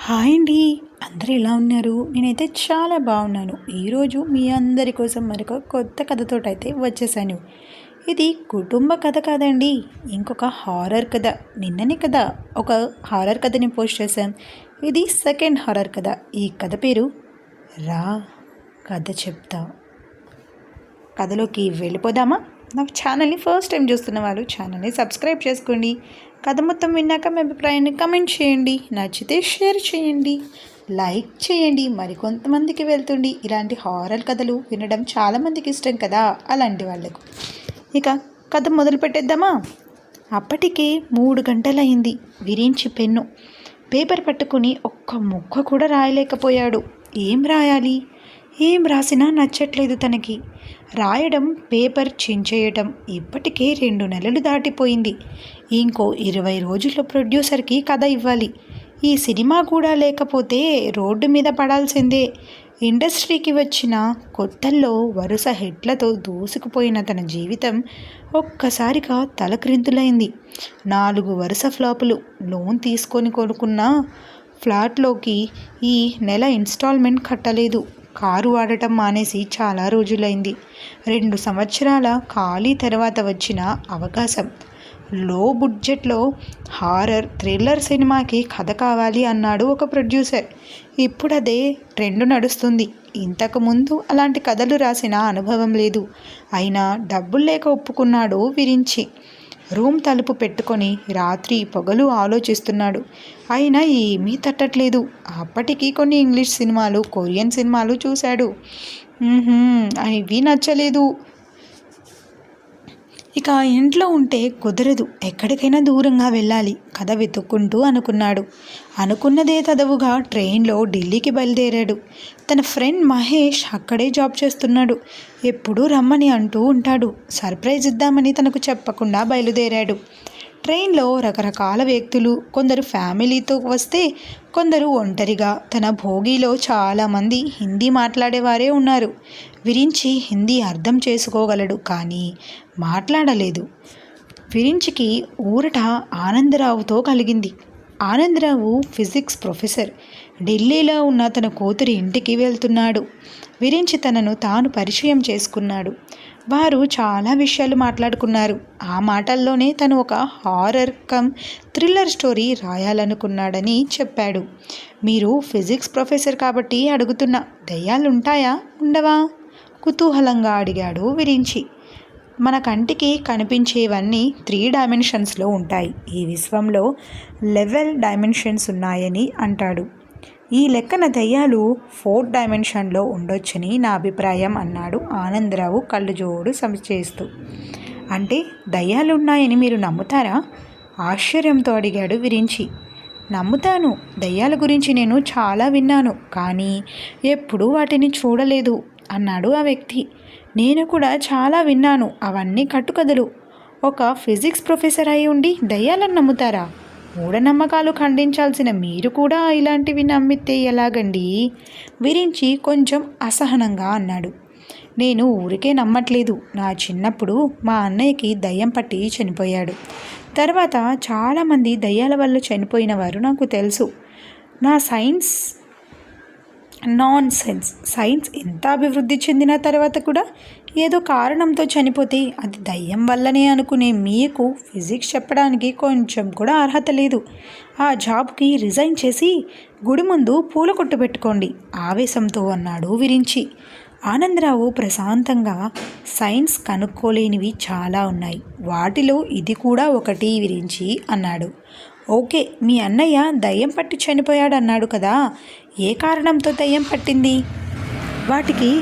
Hi అండి. అందరూ ఎలా ఉన్నారు? నేనైతే చాలా బాగున్నాను. ఈరోజు మీ అందరి కోసం మరొక కొత్త కథతో అయితే వచ్చేసాను. ఇది కుటుంబ కథ కాదండి ఇంకొక హారర్ కథ. నిన్ననే కదా ఒక హారర్ కథని పోస్ట్ చేశాం. ఇది సెకండ్ హారర్ కథ. ఈ కథ పేరు రా కథ చెప్తా. కథలోకి వెళ్ళిపోదామా? నాకు ఛానల్ని ఫస్ట్ టైం చూస్తున్న వాళ్ళు ఛానల్ని సబ్స్క్రైబ్ చేసుకోండి. కథ మొత్తం విన్నాక మీ అభిప్రాయాన్ని కమెంట్ చేయండి. నచ్చితే షేర్ చేయండి. లైక్ చేయండి. మరికొంతమందికి వెళ్తుంది ఇలాంటి హారర్ కథలు వినడం చాలామందికి ఇష్టం కదా? అలాంటి వాళ్ళకు. ఇక కథ మొదలు పెట్టేద్దామా? అప్పటికే మూడు గంటలైంది. విరించి పెన్ను. పేపర్ పట్టుకుని ఒక్క ముక్క కూడా రాయలేకపోయాడు. ఏం రాయాలి? ఏం రాసినా నచ్చట్లేదు తనకి. రాయడం పేపర్ చించేయటం ఇప్పటికే రెండు నెలలు దాటిపోయింది. ఇంకో ఇరవై రోజుల్లో ప్రొడ్యూసర్కి కథ ఇవ్వాలి. ఈ సినిమా కూడా లేకపోతే రోడ్డు మీద పడాల్సిందే. ఇండస్ట్రీకి వచ్చిన కొత్తల్లో వరుస హెడ్లతో దూసుకుపోయిన తన జీవితం ఒక్కసారిగా తలక్రింతులైంది. నాలుగు వరుస ఫ్లాపులు లోన్ తీసుకొని కొనుక్కున్న ఫ్లాట్లోకి ఈ నెల ఇన్స్టాల్మెంట్ కట్టలేదు. కారు వాడటం మానేసి చాలా రోజులైంది. రెండు సంవత్సరాల ఖాళీ తర్వాత వచ్చిన అవకాశం. లో బడ్జెట్లో హారర్ థ్రిల్లర్ సినిమాకి కథ కావాలి అన్నాడు ఒక ప్రొడ్యూసర్. ఇప్పుడు అదే ట్రెండ్ నడుస్తుంది. ఇంతకుముందు అలాంటి కథలు రాసిన అనుభవం లేదు. అయినా డబ్బులు లేక ఒప్పుకున్నాడు విరించి. రూమ్ తలుపు పెట్టుకొని రాత్రి పొగలు ఆలోచిస్తున్నాడు. అయినా ఏమీ తట్టట్లేదు. అప్పటికి కొన్ని ఇంగ్లీష్ సినిమాలు కొరియన్ సినిమాలు చూశాడు. అవి నచ్చలేదు. ఇక ఇంట్లో ఉంటే కుదరదు. ఎక్కడికైనా దూరంగా వెళ్ళాలి. కథ వెతుక్కుంటూ అనుకున్నాడు. అనుకున్నదే తదవుగా ట్రైన్లో ఢిల్లీకి బయలుదేరాడు. తన ఫ్రెండ్ మహేష్ అక్కడే జాబ్ చేస్తున్నాడు. ఎప్పుడూ రమ్మని అంటూ ఉంటాడు. సర్ప్రైజ్ ఇద్దామని తనకు చెప్పకుండా బయలుదేరాడు. ట్రైన్లో రకరకాల వ్యక్తులు కొందరు ఫ్యామిలీతో వస్తే కొందరు ఒంటరిగా. తన భోగిలో చాలామంది హిందీ మాట్లాడేవారే ఉన్నారు. విరించి హిందీ అర్థం చేసుకోగలడు. కానీ మాట్లాడలేదు. విరించికి ఊరట ఆనందరావుతో కలిగింది. ఆనందరావు ఫిజిక్స్ ప్రొఫెసర్. ఢిల్లీలో ఉన్న తన కూతురి ఇంటికి వెళ్తున్నాడు. విరించి తనను తాను పరిచయం చేసుకున్నాడు. వారు చాలా విషయాలు మాట్లాడుకున్నారు. ఆ మాటల్లోనే తను ఒక హారర్ కమ్ థ్రిల్లర్ స్టోరీ రాయాలనుకున్నాడని చెప్పాడు. మీరు ఫిజిక్స్ ప్రొఫెసర్ కాబట్టి అడుగుతున్నా దయ్యాలుంటాయా? ఉండవా? కుతూహలంగా అడిగాడు విరించి మన కంటికి కనిపించేవన్నీ త్రీ డైమెన్షన్స్లో ఉంటాయి. ఈ విశ్వంలో లెవెల్ డైమెన్షన్స్ ఉన్నాయని అంటాడు. ఈ లెక్కన దయ్యాలు ఫోర్త్ డైమెన్షన్లో ఉండొచ్చని నా అభిప్రాయం అన్నాడు ఆనందరావు కళ్ళు జోడు చేస్తూ అంటే దయ్యాలు ఉన్నాయని మీరు నమ్ముతారా? ఆశ్చర్యంతో అడిగాడు విరించి. నమ్ముతాను దయ్యాల గురించి నేను చాలా విన్నాను కానీ ఎప్పుడూ వాటిని చూడలేదు. అన్నాడు ఆ వ్యక్తి. నేను కూడా చాలా విన్నాను అవన్నీ కట్టుకథలు. ఒక ఫిజిక్స్ ప్రొఫెసర్ అయి ఉండి దయ్యాలను నమ్ముతారా? మూఢనమ్మకాలు ఖండించాల్సిన మీరు కూడా ఇలాంటివి నమ్మితే ఎలాగండి? విరించి కొంచెం అసహనంగా అన్నాడు. నేను ఊరికే నమ్మట్లేదు. నా చిన్నప్పుడు మా అన్నయ్యకి దయ్యం పట్టి చనిపోయాడు. తర్వాత చాలామంది దయ్యాల వల్ల చనిపోయిన వారు నాకు తెలుసు. నా సైన్స్ నాన్ సెన్స్ సైన్స్ ఎంత అభివృద్ధి చెందిన తర్వాత కూడా ఏదో కారణంతో చనిపోతే అది దయ్యం వల్లనే అనుకునే మీకు ఫిజిక్స్ చెప్పడానికి కొంచెం కూడా అర్హత లేదు. ఆ జాబ్కి రిజైన్ చేసి గుడి ముందు పూల కొట్టు పెట్టుకోండి ఆవేశంతో అన్నాడు విరించి. ఆనందరావు ప్రశాంతంగా సైన్స్ కనుక్కోలేనివి చాలా ఉన్నాయి. వాటిలో ఇది కూడా ఒకటి విరించి అన్నాడు. ఓకే మీ అన్నయ్య దయ్యం పట్టి చనిపోయాడన్నాడు కదా ఏ కారణంతో దయ్యం పట్టింది? వాటికి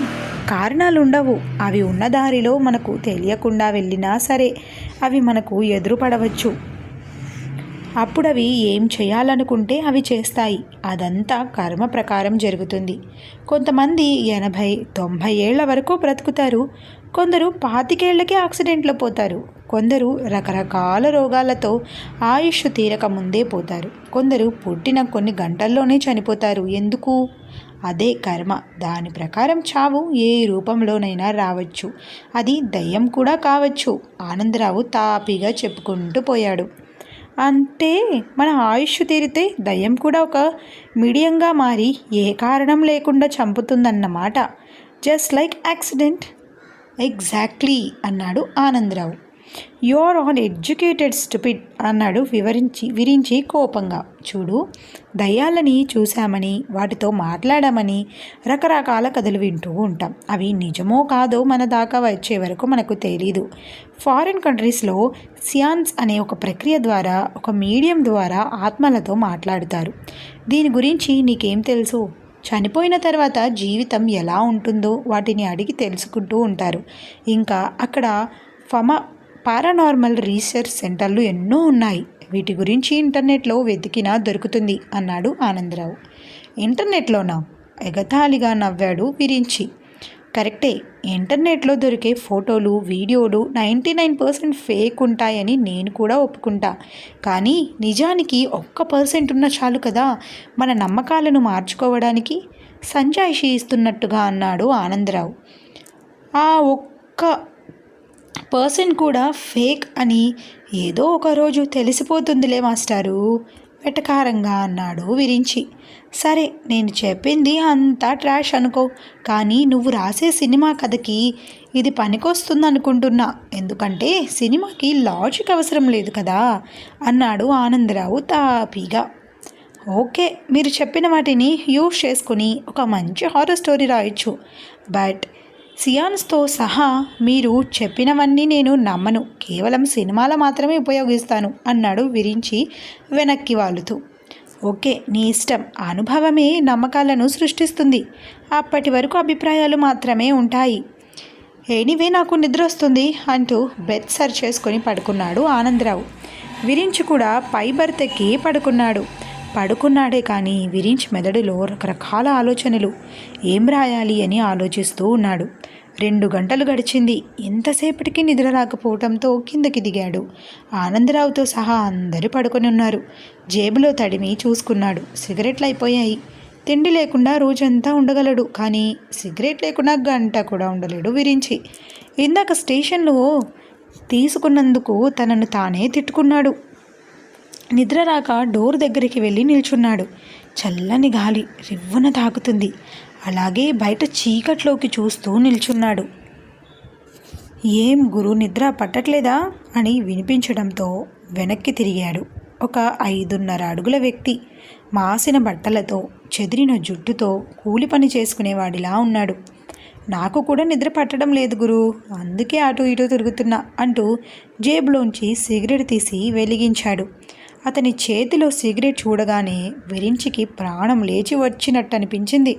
కారణాలు ఉండవు అవి ఉన్న దారిలో మనకు తెలియకుండా వెళ్ళినా సరే అవి మనకు ఎదురుపడవచ్చు. అప్పుడు అవి ఏం చేయాలనుకుంటే అవి చేస్తాయి. అదంతా కర్మ ప్రకారం జరుగుతుంది. కొంతమంది ఎనభై తొంభై ఏళ్ళ వరకు బ్రతుకుతారు. కొందరు పాతికేళ్ళకే యాక్సిడెంట్లో పోతారు. కొందరు రకరకాల రోగాలతో ఆయుష్ తీరక ముందే పోతారు. కొందరు పుట్టిన కొన్ని గంటల్లోనే చనిపోతారు. ఎందుకు? అదే కర్మ. దాని ప్రకారం చావు ఏ రూపంలోనైనా రావచ్చు. అది దయ్యం కూడా కావచ్చు. ఆనందరావు తాపిగా చెప్పుకుంటూ పోయాడు. అంటే మన ఆయుష్ తీరితే దయ్యం కూడా ఒక మీడియంగా మారి ఏ కారణం లేకుండా చంపుతుందన్నమాట. Just like accident. ఎగ్జాక్ట్లీ అన్నాడు Anandarao. You're an educated stupid అన్నాడు వివరించి విరించి కోపంగా. చూడు దయ్యాలని చూశామని వాటితో మాట్లాడామని రకరకాల కథలు వింటూ ఉంటాం. అవి నిజమో కాదో మన దాకా వచ్చే వరకు మనకు తెలీదు. ఫారిన్ కంట్రీస్లో సియాన్స్ అనే ఒక ప్రక్రియ ద్వారా ఒక మీడియం ద్వారా ఆత్మలతో మాట్లాడుతారు. దీని గురించి నీకేం తెలుసు? చనిపోయిన తర్వాత జీవితం ఎలా ఉంటుందో వాటిని అడిగి తెలుసుకుంటూ ఉంటారు. ఇంకా అక్కడ ఫమ పారానార్మల్ రీసెర్చ్ సెంటర్లు ఎన్నో ఉన్నాయి. వీటి గురించి ఇంటర్నెట్లో వెతికినా దొరుకుతుంది అన్నాడు ఆనందరావు. ఇంటర్నెట్లోనా? ఎగతాళిగా నవ్వాడు విరించి. కరెక్టే. ఇంటర్నెట్లో దొరికే ఫోటోలు వీడియోలు నైంటీ నైన్ పర్సెంట్ ఫేక్ ఉంటాయని నేను కూడా ఒప్పుకుంటా. కానీ నిజానికి ఒక్క పర్సెంట్ ఉన్న చాలు కదా మన నమ్మకాలను మార్చుకోవడానికి? సంజాయిషి ఇస్తున్నట్టుగా అన్నాడు ఆనందరావు. ఆ ఒక్క పర్సన్ కూడా ఫేక్ అని ఏదో ఒకరోజు తెలిసిపోతుందిలే మాస్టారు వెటకారంగా అన్నాడు విరించి. సరే నేను చెప్పింది అంతా ట్రాష్ అనుకో. కానీ నువ్వు రాసే సినిమా కథకి ఇది పనికొస్తుంది అనుకుంటున్నా ఎందుకంటే సినిమాకి లాజిక్ అవసరం లేదు కదా అన్నాడు ఆనందరావు తాపీగా. ఓకే మీరు చెప్పిన వాటిని యూజ్ చేసుకుని ఒక మంచి హారర్ స్టోరీ రాయొచ్చు. బట్ సియాన్స్తో సహా మీరు చెప్పినవన్నీ నేను నమ్మను. కేవలం సినిమాల మాత్రమే ఉపయోగిస్తాను అన్నాడు విరించి వెనక్కి వాలుతూ. ఓకే నీ ఇష్టం. అనుభవమే నమ్మకాలను సృష్టిస్తుంది. అప్పటి వరకు అభిప్రాయాలు మాత్రమే ఉంటాయి. ఎనీవే నాకు నిద్ర వస్తుంది అంటూ బెత్ సర్ చేసుకొని పడుకున్నాడు ఆనందరావు. విరించి కూడా పై బర్తెక్కి పడుకున్నాడు. పడుకున్నాడే కానీ విరించి మెదడులో రకరకాల ఆలోచనలు. ఏం రాయాలి అని ఆలోచిస్తూ ఉన్నాడు. రెండు గంటలు గడిచింది. ఎంతసేపటికి నిద్ర రాకపోవడంతో కిందకి దిగాడు. ఆనందరావుతో సహా అందరూ పడుకొని ఉన్నారు. జేబులో తడిమి చూసుకున్నాడు. సిగరెట్లు అయిపోయాయి. తిండి లేకుండా రోజంతా ఉండగలడు. కానీ సిగరెట్ లేకుండా గంట కూడా ఉండలేడు విరించి. ఇందాక స్టేషన్లో తీసుకున్నందుకు తనను తానే తిట్టుకున్నాడు. నిద్ర రాక డోర్ దగ్గరికి వెళ్ళి నిల్చున్నాడు. చల్లని గాలి రివ్వున తాకుతుంది. అలాగే బయట చీకట్లోకి చూస్తూ నిల్చున్నాడు. ఏం గురు నిద్ర పట్టట్లేదా? అని వినిపించడంతో వెనక్కి తిరిగాడు ఒక ఐదున్నర అడుగుల వ్యక్తి. మాసిన బట్టలతో చెదిరిన జుట్టుతో కూలి పని చేసుకునేవాడిలా ఉన్నాడు. నాకు కూడా నిద్ర పట్టడం లేదు గురు అందుకే అటు ఇటు తిరుగుతున్నా అంటూ జేబులోంచి సిగరెట్ తీసి వెలిగించాడు. అతని చేతిలో సిగరెట్ చూడగానే విరించికి ప్రాణం లేచి వచ్చినట్టు అనిపించింది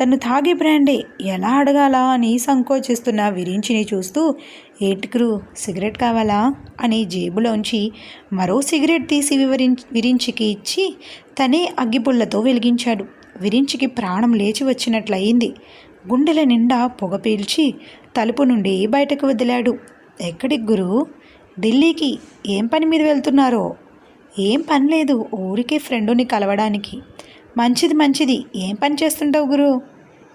తను తాగే బ్రాండే ఎలా అడగాలా అని సంకోచిస్తున్న విరించిని చూస్తూ ఏటికురు సిగరెట్ కావాలా? అని జేబులోంచి మరో సిగరెట్ తీసి వివరించి విరించికి ఇచ్చి తనే అగ్గిపుల్లతో వెలిగించాడు. విరించికి ప్రాణం లేచి వచ్చినట్లయింది. గుండెల నిండా పొగ పీల్చి తలుపు నుండి బయటకు వదిలాడు. ఎక్కడికి గురు? ఢిల్లీకి ఏం పని మీద వెళ్తున్నారో? ఏం పని లేదు ఊరికే ఫ్రెండుని కలవడానికి. మంచిది మంచిది ఏం పని చేస్తుంటావు గురు?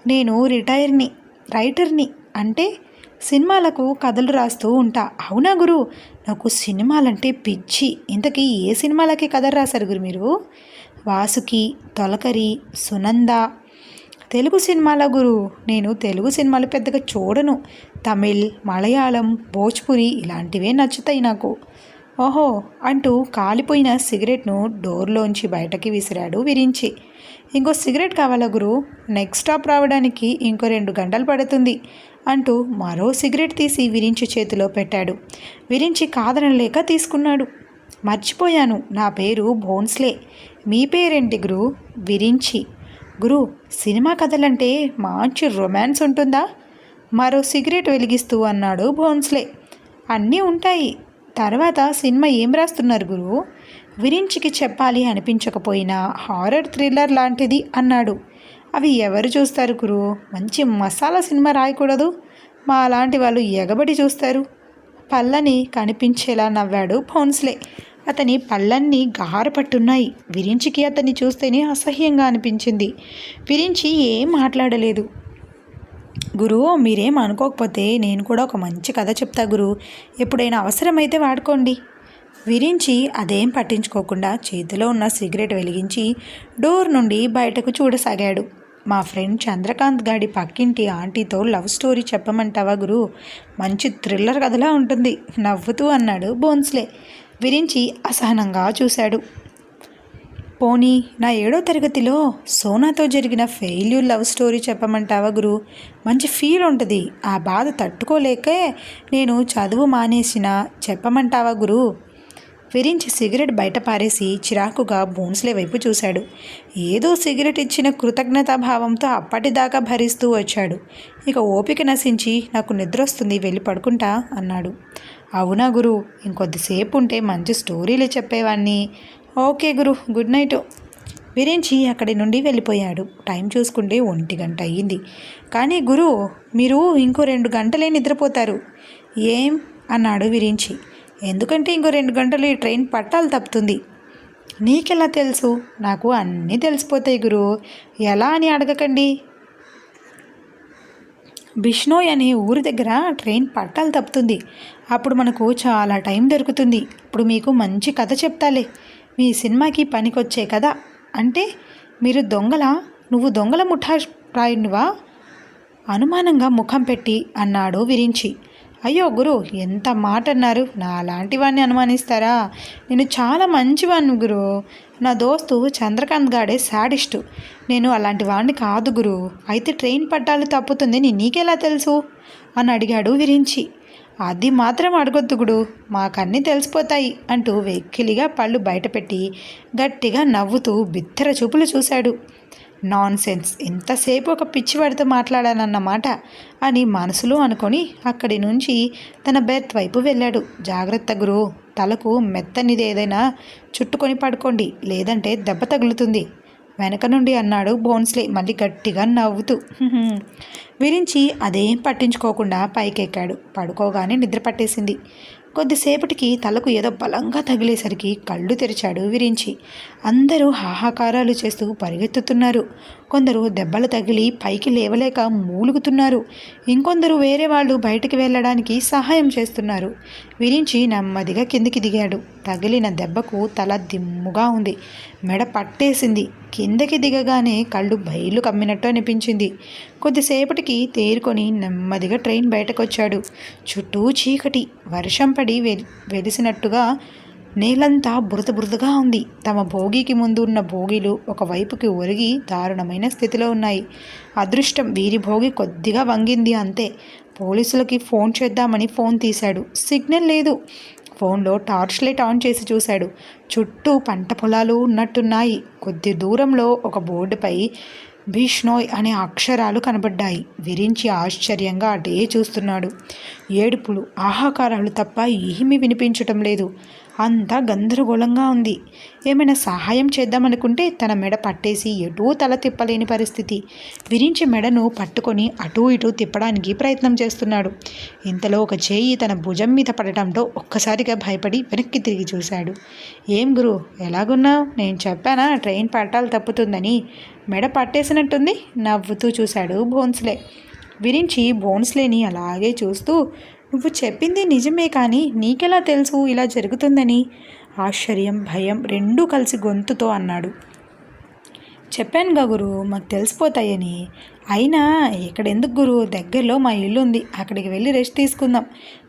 నేను రిటైర్ని రైటర్ని అంటే సినిమాలకు కథలు రాస్తూ ఉంటా. అవునా గురు? నాకు సినిమాలంటే పిచ్చి. ఇంతకీ ఏ సినిమాలకి కథలు రాశారు గురు మీరు? వాసుకి తొలకరి సునంద. తెలుగు సినిమాల గురు? నేను తెలుగు సినిమాలు పెద్దగా చూడను. తమిళ్ మలయాళం భోజ్పురి ఇలాంటివే నచ్చుతాయి నాకు. ఓహో! అంటూ కాలిపోయిన సిగరెట్ను డోర్లోంచి బయటకి విసిరాడు విరించి. ఇంకో సిగరెట్ కావాలా గురు? నెక్స్ట్ స్టాప్ రావడానికి ఇంకో రెండు గంటలు పడుతుంది అంటూ మరో సిగరెట్ తీసి విరించి చేతిలో పెట్టాడు. విరించి కాదనలేక తీసుకున్నాడు. మర్చిపోయాను. నా పేరు భోన్స్లే. మీ పేరేంటి గురు? విరించి. గురు సినిమా కథలంటే మంచి రొమాన్స్ ఉంటుందా? మరో సిగరెట్ వెలిగిస్తూ అన్నాడు భోన్స్లే. అన్నీ ఉంటాయి. తర్వాత సినిమా ఏం రాస్తున్నారు గురువు? విరించికి చెప్పాలి అనిపించకపోయినా హారర్ థ్రిల్లర్ లాంటిది అన్నాడు. అవి ఎవరు చూస్తారు గురు మంచి మసాలా సినిమా రాయకూడదు. మా అలాంటి వాళ్ళు ఎగబడి చూస్తారు. పళ్ళని కనిపించేలా నవ్వాడు పౌన్స్లే అతని పళ్ళన్నీ గారపట్టున్నాయి విరించికి అతన్ని చూస్తేనే అసహ్యంగా అనిపించింది. విరించి ఏం మాట్లాడలేదు. గురు మీరేం అనుకోకపోతే నేను కూడా ఒక మంచి కథ చెప్తా గురు. ఎప్పుడైనా అవసరమైతే వాడుకోండి. విరించి అదేం పట్టించుకోకుండా చేతిలో ఉన్న సిగరెట్ వెలిగించి డోర్ నుండి బయటకు చూడసాగాడు. మా ఫ్రెండ్ చంద్రకాంత్ గాడి పక్కింటి ఆంటీతో లవ్ స్టోరీ చెప్పమంటావా గురు? మంచి థ్రిల్లర్ కథలా ఉంటుంది. నవ్వుతూ అన్నాడు బోన్స్లే. విరించి అసహనంగా చూశాడు. పోనీ నా ఏడో తరగతిలో సోనాతో జరిగిన ఫెయిల్యూర్ లవ్ స్టోరీ చెప్పమంటావా గురు? మంచి ఫీల్ ఉంటుంది. ఆ బాధ తట్టుకోలేకే నేను చదువు మానేసిన చెప్పమంటావా గురు? విరించి సిగరెట్ బయట పారేసి చిరాకుగా బోన్స్లే వైపు చూశాడు. ఏదో సిగరెట్ ఇచ్చిన కృతజ్ఞతాభావంతో అప్పటిదాకా భరిస్తూ వచ్చాడు. ఇక ఓపిక నశించి నాకు నిద్ర వస్తుంది వెళ్ళి పడుకుంటా అన్నాడు. అవునా గురు ఇంకొద్దిసేపు ఉంటే మంచి స్టోరీలు చెప్పేవాణ్ణి. ఓకే గురు గుడ్ నైట్. విరించి అక్కడి నుండి వెళ్ళిపోయాడు. టైం చూసుకుంటే ఒంటి గంట అయ్యింది. కానీ గురు మీరు ఇంకో రెండు గంటలే నిద్రపోతారు. ఏం? అన్నాడు విరించి. ఎందుకంటే ఇంకో రెండు గంటలు ఈ ట్రైన్ పట్టాలు తప్పుతుంది. నీకెలా తెలుసు? నాకు అన్నీ తెలిసిపోతాయి గురు. ఎలా అని అడగకండి. బిష్నోయ్ అనే ఊరి దగ్గర ట్రైన్ పట్టాలు తప్పుతుంది. అప్పుడు మనకు చాలా టైం దొరుకుతుంది. ఇప్పుడు మీకు మంచి కథ చెప్తాలే. మీ సినిమాకి పనికొచ్చే కథ అంటే మీరు దొంగల? నువ్వు దొంగల ముఠారాయునివా అనుమానంగా ముఖం పెట్టి అన్నాడు విరించి. అయ్యో గురు ఎంత మాట అన్నారు నా లాంటి వాడిని అనుమానిస్తారా? నేను చాలా మంచివాడిని గురు. నా దోస్తు చంద్రకాంత్ గాడే శాడిస్టు. నేను అలాంటి వాడిని కాదు గురు. అయితే ట్రైన్ పట్టాలు తప్పుతుంది నీకెలా తెలుసు? అని అడిగాడు విరించి. అది మాత్రం అడగొద్దు గుడు. మాకన్నీ తెలిసిపోతాయి అంటూ వెక్కిలిగా పళ్ళు బయటపెట్టి గట్టిగా నవ్వుతూ బిత్తర చూపులు చూశాడు. నాన్ సెన్స్ ఎంతసేపు ఒక పిచ్చివాడితో మాట్లాడానన్నమాట అని మనసులో అనుకొని అక్కడి నుంచి తన బెర్త్ వైపు వెళ్ళాడు. జాగ్రత్త గురు తలకు మెత్తనిది ఏదైనా చుట్టుకొని పడుకోండి లేదంటే దెబ్బ తగులుతుంది. వెనక నుండి అన్నాడు బోన్స్లే మళ్ళీ గట్టిగా నవ్వుతూ. విరించి అదేం పట్టించుకోకుండా పైకెక్కాడు. పడుకోగానే నిద్ర పట్టేసింది. కొద్దిసేపటికి తలకు ఏదో బలంగా తగిలేసరికి కళ్ళు తెరిచాడు విరించి. అందరూ హాహాకారాలు చేస్తూ పరిగెత్తుతున్నారు. కొందరు దెబ్బలు తగిలి పైకి లేవలేక మూలుగుతున్నారు. ఇంకొందరు వేరే వాళ్ళు బయటికి వెళ్ళడానికి సహాయం చేస్తున్నారు. విరించి నెమ్మదిగా కిందికి దిగాడు. తగిలిన దెబ్బకు తల దిమ్ముగా ఉంది. మెడ పట్టేసింది. కిందకి దిగగానే కళ్ళు బయలు కమ్మినట్టు అనిపించింది. కొద్దిసేపటికి తేరుకొని నెమ్మదిగా ట్రైన్ బయటకొచ్చాడు. చుట్టూ చీకటి వర్షం పడి వెలిసినట్టుగా నేలంతా బురద బురదగా ఉంది. తమ భోగికి ముందు ఉన్న భోగిలు ఒకవైపుకి ఒరిగి దారుణమైన స్థితిలో ఉన్నాయి. అదృష్టం వీరి భోగి కొద్దిగా వంగింది అంతే. పోలీసులకి ఫోన్ చేద్దామని ఫోన్ తీశాడు. సిగ్నల్ లేదు. ఫోన్లో టార్చ్ లైట్ ఆన్ చేసి చూశాడు. చుట్టూ పంట పొలాలు ఉన్నట్టున్నాయి. కొద్ది దూరంలో ఒక బోర్డుపై భీష్ణోయ్ అనే అక్షరాలు కనబడ్డాయి. విరించి ఆశ్చర్యంగా అటే చూస్తున్నాడు. ఏడుపులు ఆహాకారాలు తప్ప ఏమీ వినిపించటం లేదు. అంతా గందరగోళంగా ఉంది. ఏమైనా సహాయం చేద్దామనుకుంటే తన మెడ పట్టేసి ఎటూ తల తిప్పలేని పరిస్థితి. విరించి మెడను పట్టుకొని అటూ ఇటూ తిప్పడానికి ప్రయత్నం చేస్తున్నాడు. ఇంతలో ఒక చేయి తన భుజం మీద పడటంతో ఒక్కసారిగా భయపడి వెనక్కి తిరిగి చూశాడు. ఏం గురు ఎలాగున్నావు? నేను చెప్పానా ట్రైన్ పట్టాలు తప్పుతుందని? మెడ పట్టేసినట్టుంది? నవ్వుతూ చూశాడు భోన్స్లే. విరించి భోన్స్లేని అలాగే చూస్తూ నువ్వు చెప్పింది నిజమే కానీ నీకెలా తెలుసు ఇలా జరుగుతుందని? ఆశ్చర్యం భయం రెండూ కలిసి గొంతుతో అన్నాడు. చెప్పానుగా గురు మాకు తెలిసిపోతాయని. అయినా ఇక్కడ ఎందుకు గురు? దగ్గరలో మా ఇల్లు ఉంది అక్కడికి వెళ్ళి రెస్ట్ తీసుకుందాం.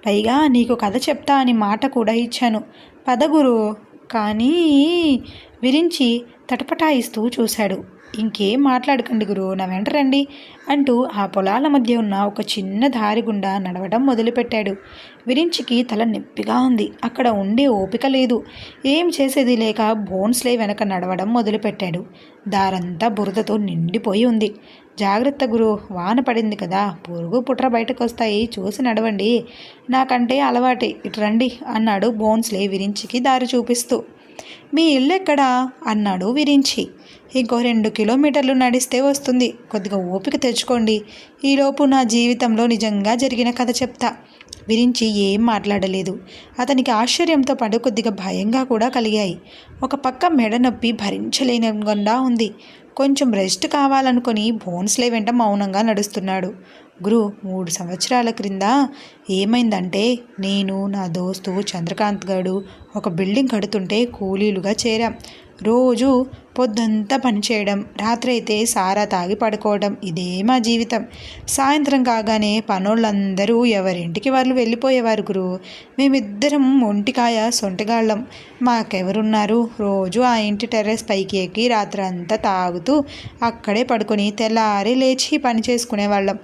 పైగా నీకు కథ చెప్తా అని మాట కూడా ఇచ్చాను. పద గురు. కానీ విరించి తటపటాయిస్తూ చూశాడు. ఇంకేం మాట్లాడకండి గురు నా వెంట రండి అంటూ ఆ పొలాల మధ్య ఉన్న ఒక చిన్న దారి గుండా నడవడం మొదలుపెట్టాడు. విరించికి తల నొప్పిగా ఉంది. అక్కడ ఉండే ఓపిక లేదు. ఏం చేసేది లేక బోన్స్లే వెనక నడవడం మొదలుపెట్టాడు. దారంతా బురదతో నిండిపోయి ఉంది. జాగ్రత్త గురు వాన పడింది కదా పురుగు పుట్ర బయటకు వస్తాయి చూసి నడవండి. నాకంటే అలవాటే ఇటు రండి అన్నాడు బోన్స్లే విరించికి దారి చూపిస్తూ. మీ ఇల్లు ఎక్కడా? అన్నాడు విరించి. ఇంకో రెండు కిలోమీటర్లు నడిస్తే వస్తుంది. కొద్దిగా ఓపిక తెచ్చుకోండి. ఈలోపు నా జీవితంలో నిజంగా జరిగిన కథ చెప్తా. విరించి ఏం మాట్లాడలేదు. అతనికి ఆశ్చర్యంతో పాటు కొద్దిగా భయంగా కూడా కలిగాయి. ఒక పక్క మెడ నొప్పి భరించలేనిగా ఉంది. కొంచెం రెస్ట్ కావాలనుకొని బోన్స్లే వెంట మౌనంగా నడుస్తున్నాడు. గురు మూడు సంవత్సరాల క్రింద ఏమైందంటే నేను నా దోస్తు చంద్రకాంత్ గారు ఒక బిల్డింగ్ కడుతుంటే కూలీలుగా చేరాం. రోజు పొద్దంతా పనిచేయడం రాత్రైతే సారా తాగి పడుకోవడం ఇదే మా జీవితం. సాయంత్రం కాగానే పనోళ్ళందరూ ఎవరింటికి వాళ్ళు వెళ్ళిపోయేవారు గురు. మేమిద్దరం ఒంటికాయ సొంటగాళ్ళం. మాకెవరున్నారు? రోజు ఆ ఇంటి టెర్రస్ పైకి ఎక్కి రాత్రి అంతా తాగుతూ అక్కడే పడుకొని తెల్లారి లేచి పని చేసుకునేవాళ్ళం.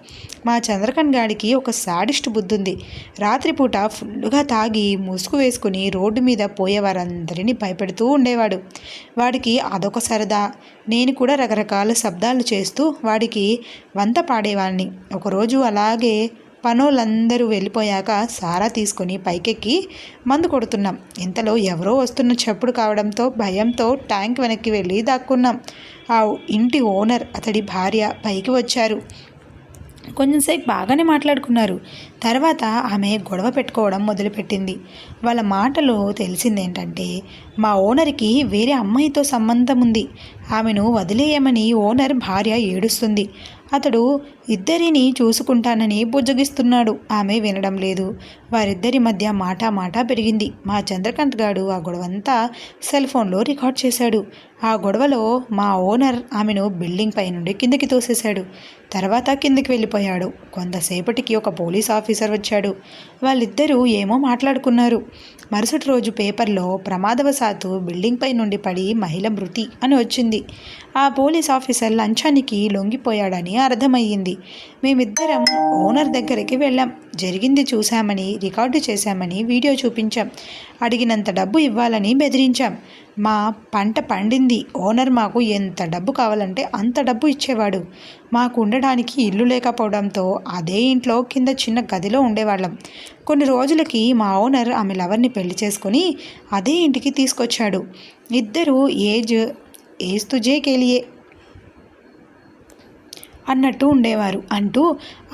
మా చంద్రకన్ గాడికి ఒక సాడిస్ట్ బుద్ధి ఉంది రాత్రిపూట ఫుల్గా తాగి ముసుగు వేసుకుని రోడ్డు మీద పోయేవారందరినీ భయపెడుతూ ఉండేవాడు. వాడికి అదొక సరదా నేను కూడా రకరకాల శబ్దాలు చేస్తూ వాడికి వంత పాడేవాడిని. ఒకరోజు అలాగే పనోళ్ళందరూ వెళ్ళిపోయాక సారా తీసుకొని పైకెక్కి మందు కొడుతున్నాం. ఇంతలో ఎవరో వస్తున్న చప్పుడు కావడంతో భయంతో ట్యాంక్ వెనక్కి వెళ్ళి దాక్కున్నాం. ఆ ఇంటి ఓనర్ అతడి భార్య పైకి వచ్చారు. కొంచెంసేపు బాగానే మాట్లాడుకున్నారు. తర్వాత ఆమె గొడవ పెట్టుకోవడం మొదలుపెట్టింది. వాళ్ళ మాటలో తెలిసిందేంటంటే మా ఓనర్కి వేరే అమ్మాయితో సంబంధం ఉంది. ఆమెను వదిలేయమని ఓనర్ భార్య ఏడుస్తుంది. అతడు ఇద్దరిని చూసుకుంటానని బుజ్జగిస్తున్నాడు. ఆమె వినడం లేదు. వారిద్దరి మధ్య మాట మాట పెరిగింది. మా చంద్రకాంత్ గాడు ఆ గొడవంతా సెల్ ఫోన్లో రికార్డ్ చేశాడు. ఆ గొడవలో మా ఓనర్ ఆమెను బిల్డింగ్ పై నుండి కిందకి తోసేశాడు. తర్వాత కిందకి వెళ్ళిపోయాడు. కొంతసేపటికి ఒక పోలీస్ ఆఫీసర్ వచ్చాడు. వాళ్ళిద్దరూ ఏమో మాట్లాడుకున్నారు. మరుసటి రోజు పేపర్లో ప్రమాదవశాత్తు బిల్డింగ్ పై నుండి పడి మహిళ మృతి అని వచ్చింది. ఆ పోలీస్ ఆఫీసర్ లంచానికి లొంగిపోయాడని అర్థమయ్యింది. మేమిద్దరం ఓనర్ దగ్గరికి వెళ్ళాం. జరిగింది చూశామని రికార్డు చేశామని వీడియో చూపించాం. అడిగినంత డబ్బు ఇవ్వాలని బెదిరించాం. మా పంట పండింది. ఓనర్ మాకు ఎంత డబ్బు కావాలంటే అంత డబ్బు ఇచ్చేవాడు. మాకు ఉండడానికి ఇల్లు లేకపోవడంతో అదే ఇంట్లో కింద చిన్న గదిలో ఉండేవాళ్ళం. కొన్ని రోజులకి మా ఓనర్ ఆమె లవర్ని పెళ్ళి చేసుకొని అదే ఇంటికి తీసుకొచ్చాడు. ఇద్దరు ఏజ్ ఏజ్ తుజే కేలియే అన్నట్టు ఉండేవారు. అంటూ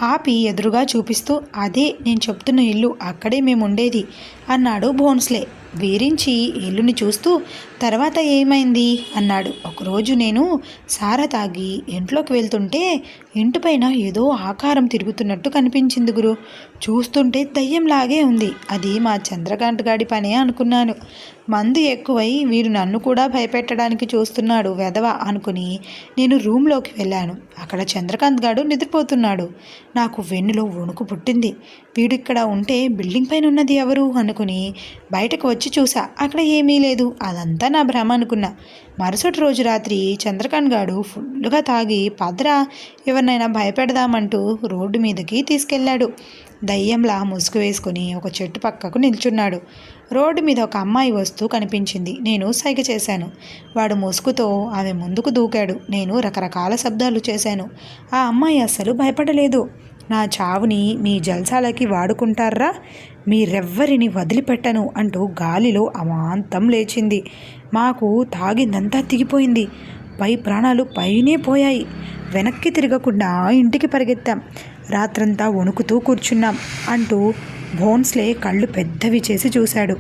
ఆపి ఎదురుగా చూపిస్తూ అదే నేను చెప్తున్న ఇల్లు అక్కడే మేము ఉండేది అన్నాడు భోన్స్లే. వీరించి ఇల్లుని చూస్తూ తర్వాత ఏమైంది అన్నాడు. ఒకరోజు నేను సారా తాగి ఇంట్లోకి వెళ్తుంటే ఇంటిపైన ఏదో ఆకారం తిరుగుతున్నట్టు కనిపించింది గురు. చూస్తుంటే దయ్యంలాగే ఉంది. అది మా చంద్రకాంత్ గాడి పనే అనుకున్నాను. మందు ఎక్కువై వీడు నన్ను కూడా భయపెట్టడానికి చూస్తున్నాడు వెధవ అనుకుని నేను రూమ్లోకి వెళ్ళాను. అక్కడ చంద్రకాంత్ గాడు నిద్రపోతున్నాడు. నాకు వెన్నులో వణుకు పుట్టింది. వీడిక్కడ ఉంటే బిల్డింగ్ పైన ఉన్నది ఎవరు అనుకుని బయటకు వచ్చి చూసా. అక్కడ ఏమీ లేదు. అదంతా నా భ్రమ అనుకున్నా. మరుసటి రోజు రాత్రి చంద్రకాంత్ గాడు ఫుల్గా తాగి పదరా ఎవరినైనా భయపెడదామంటూ రోడ్డు మీదకి తీసుకెళ్ళాడు. దయ్యంలా ముసుగు వేసుకుని ఒక చెట్టు పక్కకు నిల్చున్నాడు. రోడ్డు మీద ఒక అమ్మాయి వస్తూ కనిపించింది. నేను సైగ చేశాను. వాడు ముసుగుతో ఆమె ముందుకు దూకాడు. నేను రకరకాల శబ్దాలు చేశాను. ఆ అమ్మాయి అస్సలు భయపడలేదు. నా చావుని మీ జల్సాలకి వాడుకుంటారా? మీరెవ్వరిని వదిలిపెట్టను అంటూ గాలిలో అమాంతం లేచింది. మాకు తాగిందంతా తిగిపోయింది. పై ప్రాణాలు పైనే పోయాయి. వెనక్కి తిరగకుండా ఇంటికి పరిగెత్తాం. రాత్రంతా వణుకుతూ కూర్చున్నాం అంటూ భోన్స్లే కళ్ళు పెద్దవి చేసి చూశాడు.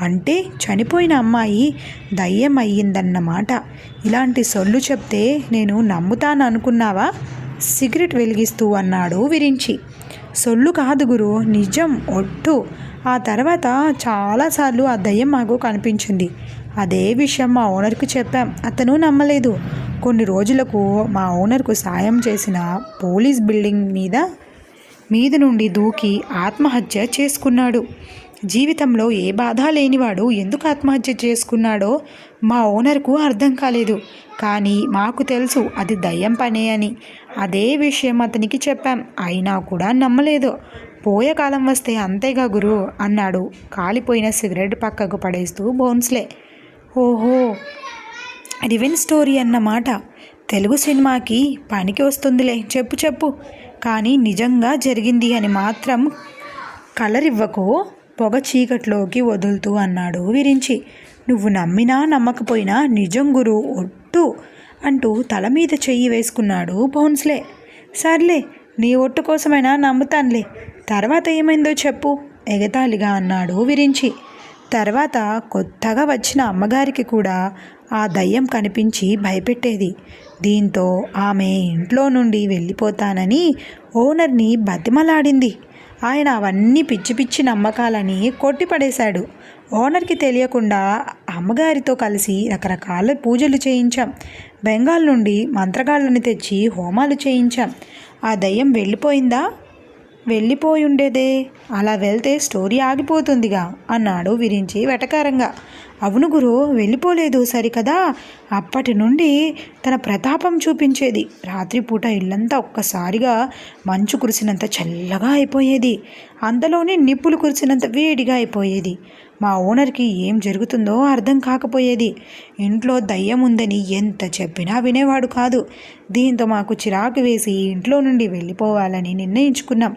అంటే చనిపోయిన అమ్మాయి దయ్యం అయ్యిందన్నమాట ఇలాంటి సొల్లు చెప్తే నేను నమ్ముతాను అనుకున్నావా సిగరెట్ వెలిగిస్తూ అన్నాడు విరించి. సొల్లు కాదు గురు నిజం ఒట్టు. ఆ తర్వాత చాలాసార్లు ఆ దయ్యం మాకు కనిపించింది. అదే విషయం మా ఓనర్కు చెప్పాం. అతను నమ్మలేదు. కొన్ని రోజులకు మా ఓనర్కు సాయం చేసిన పోలీస్ బిల్డింగ్ మీద మీద నుండి దూకి ఆత్మహత్య చేసుకున్నాడు. జీవితంలో ఏ బాధ లేనివాడు ఎందుకు ఆత్మహత్య చేసుకున్నాడో మా ఓనర్కు అర్థం కాలేదు. కానీ మాకు తెలుసు అది దయ్యం పనే అని. అదే విషయం అతనికి చెప్పాం. అయినా కూడా నమ్మలేదు. పోయే కాలం వస్తే అంతేగా గురు అన్నాడు. కాలిపోయిన సిగరెట్ పక్కకు పడేస్తూ బోన్స్లే. ఓహో. రివెన్ స్టోరీ అన్నమాట తెలుగు సినిమాకి పనికి వస్తుందిలే. చెప్పు చెప్పు. కానీ నిజంగా జరిగింది అని మాత్రం కలరివ్వకు. పొగ చీకట్లోకి వదులుతూ అన్నాడు విరించి. నువ్వు నమ్మినా నమ్మకపోయినా నిజం గురు ఒట్టు అంటూ తల మీద చెయ్యి వేసుకున్నాడు బౌన్స్లే. సర్లే నీ ఒట్టు కోసమైనా నమ్ముతానులే. తర్వాత ఏమైందో చెప్పు ఎగతాళిగా అన్నాడు విరించి. తర్వాత కొత్తగా వచ్చిన అమ్మగారికి కూడా ఆ దయ్యం కనిపించి భయపెట్టేది. దీంతో ఆమె ఇంట్లో నుండి వెళ్ళిపోతానని ఓనర్ని బతిమలాడింది. ఆయన అవన్నీ పిచ్చి పిచ్చి నమ్మకాలని కొట్టిపడేశాడు. ఓనర్కి తెలియకుండా అమ్మగారితో కలిసి రకరకాల పూజలు చేయించాం. బెంగాల్ నుండి మంత్రగాళ్ళని తెచ్చి హోమాలు చేయించాం. ఆ దయ్యం వెళ్ళిపోయిందా? వెళ్ళిపోయి ఉండేదే అలా వెళ్తే స్టోరీ ఆగిపోతుందిగా అన్నాడు విరించి వెటకారంగా. అవును గురు వెళ్ళిపోలేదు సరికదా? అప్పటి నుండి తన ప్రతాపం చూపించేది. రాత్రిపూట ఇల్లంతా ఒక్కసారిగా మంచు కురిసినంత చల్లగా అయిపోయేది. అంతలోనే నిప్పులు కురిసినంత వేడిగా అయిపోయేది. మా ఓనర్కి ఏం జరుగుతుందో అర్థం కాకపోయేది. ఇంట్లో దయ్యం ఉందని ఎంత చెప్పినా వినేవాడు కాదు. దీంతో మాకు చిరాకు వేసి ఇంట్లో నుండి వెళ్ళిపోవాలని నిర్ణయించుకున్నాం.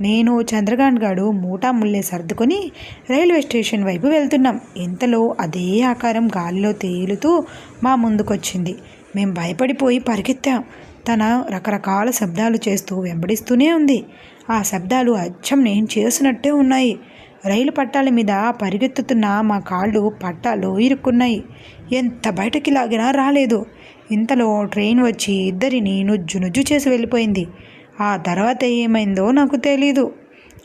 నేను చంద్రకాంత్ గాడు మూటా ముల్లే సర్దుకొని రైల్వే స్టేషన్ వైపు వెళ్తున్నాం. ఇంతలో అదే ఆకారం గాలిలో తేలుతూ మా ముందుకొచ్చింది. మేము భయపడిపోయి పరిగెత్తాం. తన రకరకాల శబ్దాలు చేస్తూ వెంబడిస్తూనే ఉంది. ఆ శబ్దాలు అచ్చం నేను చేసినట్టే ఉన్నాయి. రైలు పట్టాల మీద పరిగెత్తుతున్న మా కాళ్ళు పట్టాలు ఇరుక్కున్నాయి. ఎంత బయటకి లాగినా రాలేదు. ఇంతలో ట్రైన్ వచ్చి ఇద్దరిని నుజ్జు నుజ్జు చేసి వెళ్ళిపోయింది. ఆ తర్వాత ఏమైందో నాకు తెలీదు.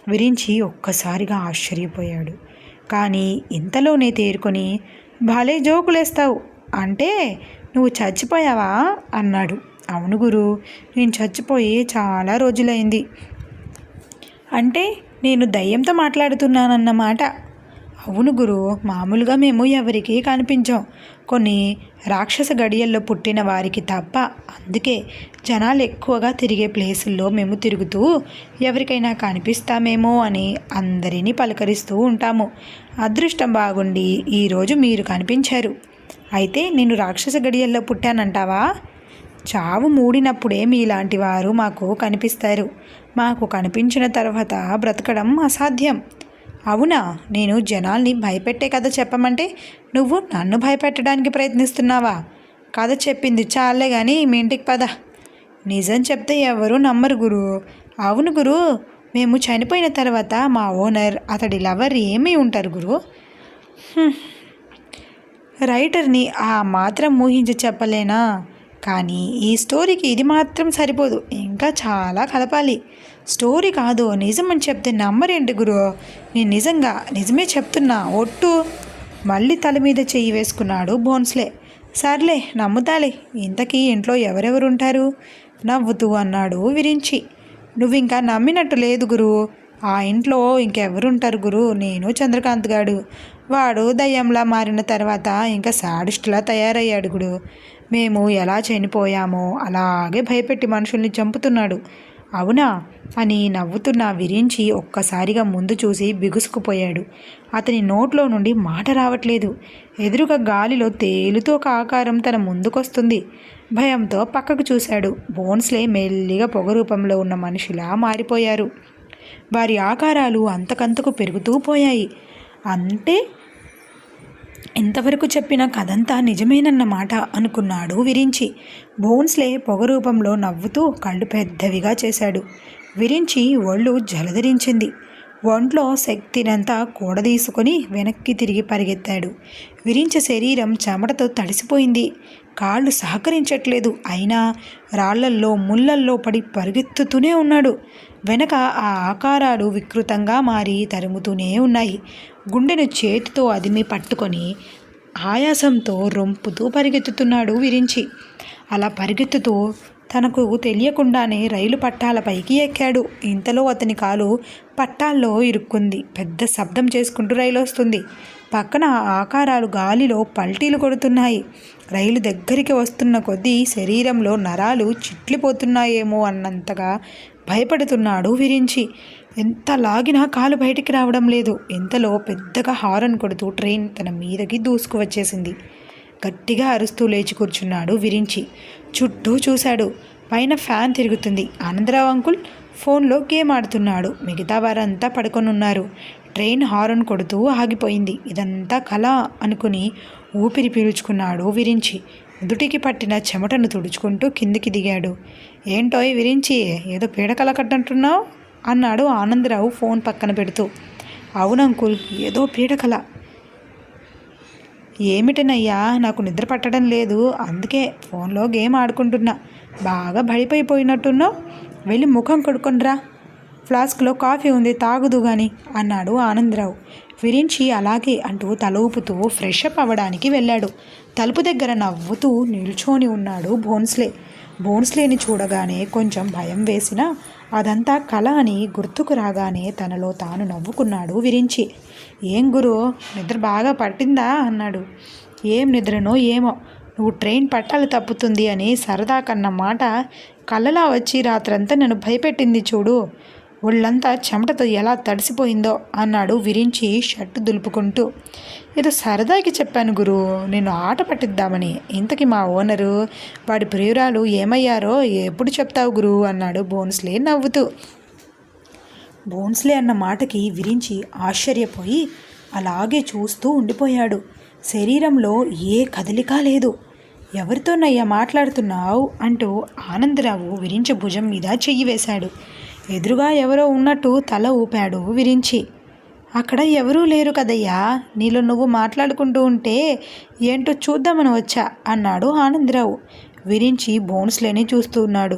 విరించి ఒక్కసారిగా ఆశ్చర్యపోయాడు. కానీ ఇంతలోనే తేరుకొని భలే జోకులేస్తావు. అంటే నువ్వు చచ్చిపోయావా? అన్నాడు. అవును గురు నేను చచ్చిపోయి చాలా రోజులైంది. అంటే నేను దయ్యంతో మాట్లాడుతున్నానన్నమాట అవును గురు మామూలుగా మేము ఎవరికీ కనిపించాం. కొన్ని రాక్షస గడియల్లో పుట్టిన వారికి తప్ప అందుకే జనాలు ఎక్కువగా తిరిగే ప్లేసుల్లో మేము తిరుగుతూ ఎవరికైనా కనిపిస్తామేమో అని అందరినీ పలకరిస్తూ ఉంటాము. అదృష్టం బాగుండి ఈరోజు మీరు కనిపించారు. అయితే నేను రాక్షస గడియల్లో పుట్టానంటావా? చావు మూడినప్పుడే మీలాంటి వారు మాకు కనిపిస్తారు. మాకు కనిపించిన తర్వాత బ్రతకడం అసాధ్యం. అవునా? నేను జనాల్ని భయపెట్టే కథ చెప్పమంటే నువ్వు నన్ను భయపెట్టడానికి ప్రయత్నిస్తున్నావా? కథ చెప్పింది చాలే కానీ మీ ఇంటికి పద. నిజం చెప్తే ఎవరు నమ్మరు గురు. అవును గురు. మేము చనిపోయిన తర్వాత మా ఓనర్ అతడి లవర్ ఏమీ ఉంటారు గురు? రైటర్ని ఆ మాత్రం ఊహించి చెప్పలేనా? కానీ ఈ స్టోరీకి ఇది మాత్రం సరిపోదు. ఇంకా చాలా కలపాలి. స్టోరీ కాదు నిజం అని చెప్తే నమ్మరేంటి గురు? నేను నిజంగా నిజమే చెప్తున్నా. ఒట్టు. మళ్ళీ తల మీద చెయ్యి వేసుకున్నాడు బోన్స్లే సర్లే నమ్ముతాలే. ఇంతకీ ఇంట్లో ఎవరెవరు ఉంటారు నవ్వుతూ అన్నాడు విరించి. నువ్వు ఇంకా నమ్మినట్టు లేదు గురు. ఆ ఇంట్లో ఇంకెవరుంటారు గురు? నేను చంద్రకాంత్ గాడు. వాడు దయ్యంలా మారిన తర్వాత ఇంకా సాడిస్ట్లా తయారయ్యాడు గుడు. మేము ఎలా చనిపోయామో అలాగే భయపెట్టి మనుషుల్ని చంపుతున్నాడు. అవునా? అని నవ్వుతున్న విరించి ఒక్కసారిగా ముందు చూసి బిగుసుకుపోయాడు. అతని నోట్లో నుండి మాట రావట్లేదు. ఎదురుగా గాలిలో తేలుతో ఒక ఆకారం తన ముందుకొస్తుంది. భయంతో పక్కకు చూశాడు. బోన్స్లే మెల్లిగా పొగ రూపంలో ఉన్న మనిషిలా మారిపోయారు. వారి ఆకారాలు అంతకంతకు పెరుగుతూ పోయాయి. అంటే ఇంతవరకు చెప్పిన కథంతా నిజమేనన్నమాట అనుకున్నాడు విరించి. బోన్స్లే పొగ రూపంలో నవ్వుతూ కళ్ళు పెద్దవిగా చేశాడు. విరించి ఒళ్ళు జలధరించింది. ఒంట్లో శక్తినంతా కూడదీసుకొని వెనక్కి తిరిగి పరిగెత్తాడు. విరించ శరీరం చెమటతో తడిసిపోయింది. కాళ్ళు సహకరించట్లేదు. అయినా రాళ్ళల్లో ముళ్ళల్లో పడి పరిగెత్తుతూనే ఉన్నాడు. వెనక ఆ ఆకారాలు వికృతంగా మారి తరుముతూనే ఉన్నాయి. గుండెను చేతితో అదిమి పట్టుకొని ఆయాసంతో రొంపుతూ పరిగెత్తుతున్నాడు విరించి. అలా పరిగెత్తుతూ తనకు తెలియకుండానే రైలు పట్టాలపైకి ఎక్కాడు. ఇంతలో అతని కాలు పట్టాల్లో ఇరుక్కుంది. పెద్ద శబ్దం చేసుకుంటూ రైలు వస్తుంది పక్కన ఆకారాలు గాలిలో పల్టీలు కొడుతున్నాయి. రైలు దగ్గరికి వస్తున్న కొద్దీ శరీరంలో నరాలు చిట్లిపోతున్నాయేమో అన్నంతగా భయపడుతున్నాడు విరించి. ఎంత లాగినా కాలు బయటికి రావడం లేదు. ఇంతలో పెద్దగా హారన్ కొడుతూ ట్రైన్ తన మీదకి దూసుకు వచ్చేసింది. గట్టిగా అరుస్తూ లేచి కూర్చున్నాడు విరించి. చుట్టూ చూశాడు. పైన ఫ్యాన్ తిరుగుతుంది. ఆనందరావు అంకుల్ ఫోన్లో గేమ్ ఆడుతున్నాడు. మిగతా వారంతా పడుకొనున్నారు. ట్రైన్ హారన్ కొడుతూ ఆగిపోయింది. ఇదంతా కళ అనుకుని ఊపిరి పీల్చుకున్నాడు విరించి. దుటికి పట్టిన చెమటను తుడుచుకుంటూ కిందికి దిగాడు. ఏంటోయ్ విరించి? ఏదో పీడకల కట్టంటున్నావు? అన్నాడు ఆనందరావు ఫోన్ పక్కన పెడుతూ. అవునంకుల్ ఏదో పీడకల ఏమిటనయ్యా? నాకు నిద్ర పట్టడం లేదు. అందుకే ఫోన్లో గేమ్ ఆడుకుంటున్నా. బాగా భడిపోయిపోయినట్టున్నావు వెళ్ళి ముఖం కడుక్కొనిరా ఫ్లాస్క్లో కాఫీ ఉంది తాగుదు గాని అన్నాడు ఆనందరావు. విరించి అలాగే అంటూ తల ఊపుతూ ఫ్రెష్ అప్ అవ్వడానికి వెళ్ళాడు. తలుపు దగ్గర నవ్వుతూ నిల్చొని ఉన్నాడు బోన్స్లే బోన్స్లేని చూడగానే కొంచెం భయం వేసినా అదంతా కళ అని గుర్తుకు రాగానే తనలో తాను నవ్వుకున్నాడు విరించి. ఏం గురు నిద్ర బాగా పట్టిందా? అన్నాడు. ఏం నిద్రనో ఏమో నువ్వు ట్రైన్ పట్టాలి తప్పుతుంది అని సరదా కన్న మాట కళ్ళలా వచ్చి రాత్రంతా నన్ను భయపెట్టింది చూడు. ఒళ్ళంతా చెమటతో ఎలా తడిసిపోయిందో అన్నాడు విరించి షర్టు దులుపుకుంటూ. ఏదో సరదాకి చెప్పాను గురు నేను ఆట పట్టిద్దామని. ఇంతకీ మా ఓనరు వాడి ప్రియురాలు ఏమయ్యారో ఎప్పుడు చెప్తావు గురు అన్నాడు బోన్స్లే నవ్వుతూ. బోన్స్లే అన్న మాటకి విరించి ఆశ్చర్యపోయి అలాగే చూస్తూ ఉండిపోయాడు. శరీరంలో ఏ కదలిక లేదు. ఎవరితోనయ్యా మాట్లాడుతున్నావు అంటూ ఆనందరావు విరించ భుజం మీద చెయ్యి వేశాడు. ఎదురుగా ఎవరో ఉన్నట్టు తల ఊపాడు విరించి. అక్కడ ఎవరూ లేరు కదయ్యా నీలో నువ్వు మాట్లాడుకుంటూ ఉంటే ఏంటో చూద్దామని వచ్చా అన్నాడు ఆనందరావు. విరించి బోన్స్లేని చూస్తూ ఉన్నాడు.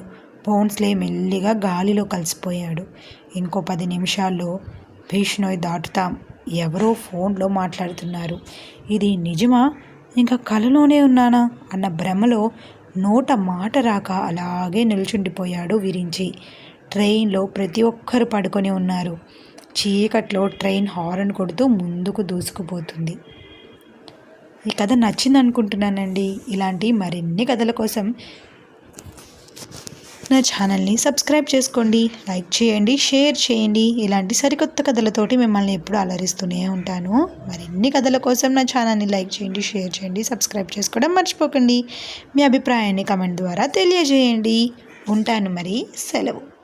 బోన్స్లే మెల్లిగా గాలిలో కలిసిపోయాడు. ఇంకో పది నిమిషాల్లో భీష్ణోయ్ దాటుతాం. ఎవరో ఫోన్లో మాట్లాడుతున్నారు. ఇది నిజమా? ఇంకా కలలోనే ఉన్నానా? అన్న భ్రమలో నోట మాట రాక అలాగే నిల్చుండిపోయాడు విరించి. ట్రైన్లో ప్రతి ఒక్కరు పడుకొని ఉన్నారు. చీకట్లో ట్రైన్ హారన్ కొడుతూ ముందుకు దూసుకుపోతుంది. ఈ కథ నచ్చింది అనుకుంటున్నానండి ఇలాంటి మరిన్ని కథల కోసం నా ఛానల్ని సబ్స్క్రైబ్ చేసుకోండి లైక్ చేయండి షేర్ చేయండి. ఇలాంటి సరికొత్త కథలతోటి మిమ్మల్ని ఎప్పుడు అలరిస్తూనే ఉంటాను. మరిన్ని కథల కోసం నా ఛానల్ని లైక్ చేయండి షేర్ చేయండి సబ్స్క్రైబ్ చేసుకోవడం మర్చిపోకండి. మీ అభిప్రాయాన్ని కమెంట్ ద్వారా తెలియజేయండి. ఉంటాను మరి. సెలవు.